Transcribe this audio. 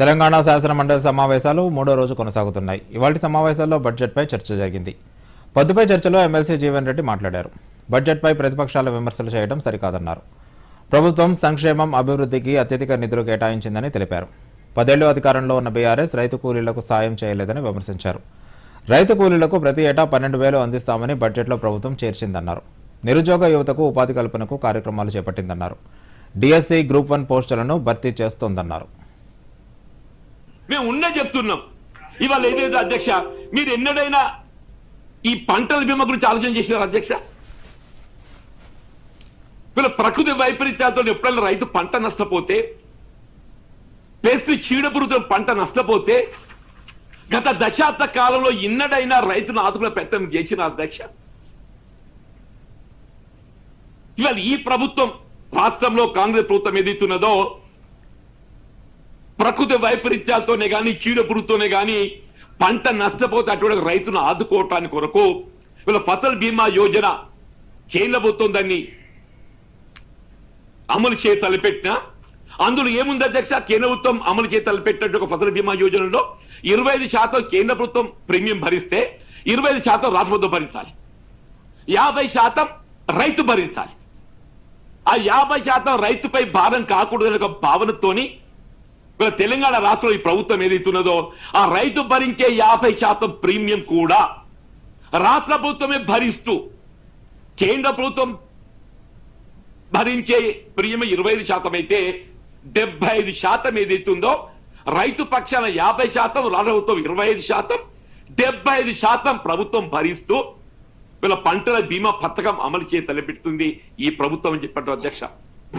తెలంగాణ శాసన మండలి సమావేశాలు మూడో రోజు కొనసాగుతున్నాయి. ఇవాటి సమావేశాల్లో బడ్జెట్పై చర్చ జరిగింది. పొద్దుపై చర్చలో ఎమ్మెల్సీ జీవన్ రెడ్డి మాట్లాడారు. బడ్జెట్పై ప్రతిపక్షాల విమర్శలు చేయడం సరికాదన్నారు. ప్రభుత్వం సంక్షేమం అభివృద్ధికి అత్యధిక నిధులు కేటాయించిందని తెలిపారు. పదేళ్ళు అధికారంలో ఉన్న బీఆర్ఎస్ రైతు కూలీలకు సాయం చేయలేదని విమర్శించారు. రైతు కూలీలకు ప్రతి ఏటా పన్నెండు వేలు అందిస్తామని బడ్జెట్లో ప్రభుత్వం చేర్చిందన్నారు. నిరుద్యోగ యువతకు ఉపాధి కల్పనకు కార్యక్రమాలు చేపట్టిందన్నారు. డిఎస్సి గ్రూప్ వన్ పోస్టులను భర్తీ చేస్తోందన్నారు. మేము ఉన్నే చెప్తున్నాం. ఇవాళ ఏదైతే అధ్యక్ష మీరు ఎన్నడైనా ఈ పంటల బీమా గురించి ఆలోచన చేసినారు అధ్యక్ష? వీళ్ళ ప్రకృతి వైపరీత్యాలతో ఎప్పుడైనా రైతు పంట నష్టపోతే పేస్ట్రీ చీడపురుగుతో పంట నష్టపోతే గత దశాబ్ద కాలంలో ఇన్నడైనా రైతును ఆదుకునే ప్రయత్నం చేసిన అధ్యక్ష? ఇవాళ ఈ ప్రభుత్వం రాష్ట్రంలో కాంగ్రెస్ ప్రభుత్వం ఏదైతున్నదో ప్రకృతి వైపరీత్యాలతోనే కానీ చీడపురుగుతోనే కానీ పంట నష్టపోతే అటువంటి రైతును ఆదుకోవటానికి కొరకు వీళ్ళ ఫసల్ బీమా యోజన కేంద్ర ప్రభుత్వం దాన్ని అమలు చేయ తలపెట్టిన. అందులో ఏముంది అధ్యక్ష? కేంద్ర ప్రభుత్వం అమలు చేయ తలపెట్టినట్టు ఒక ఫసల్ బీమా యోజనలో ఇరవై ఐదు శాతం కేంద్ర ప్రభుత్వం ప్రీమియం భరిస్తే ఇరవై ఐదు శాతం రాష్ట్ర ప్రభుత్వం భరించాలి. యాభై శాతం రైతు భరించాలి. ఆ యాభై శాతం రైతుపై భారం కాకూడదనే ఒక భావనతోని ఇలా తెలంగాణ రాష్ట్రంలో ఈ ప్రభుత్వం ఏదైతున్నదో ఆ రైతు భరించే యాభై శాతం ప్రీమియం కూడా రాష్ట్ర ప్రభుత్వమే భరిస్తూ కేంద్ర ప్రభుత్వం భరించే ప్రీమియం ఇరవై ఐదు శాతం అయితే డెబ్బై ఐదు శాతం ఏదైతుందో రైతు పక్షాన యాభై శాతం రాష్ట్ర ప్రభుత్వం ఇరవై ఐదు శాతం డెబ్బై ఐదు శాతం ప్రభుత్వం భరిస్తూ వీళ్ళ పంటల బీమా పథకం అమలు చేయ తలపెడుతుంది ఈ ప్రభుత్వం అని చెప్పారు అధ్యక్ష.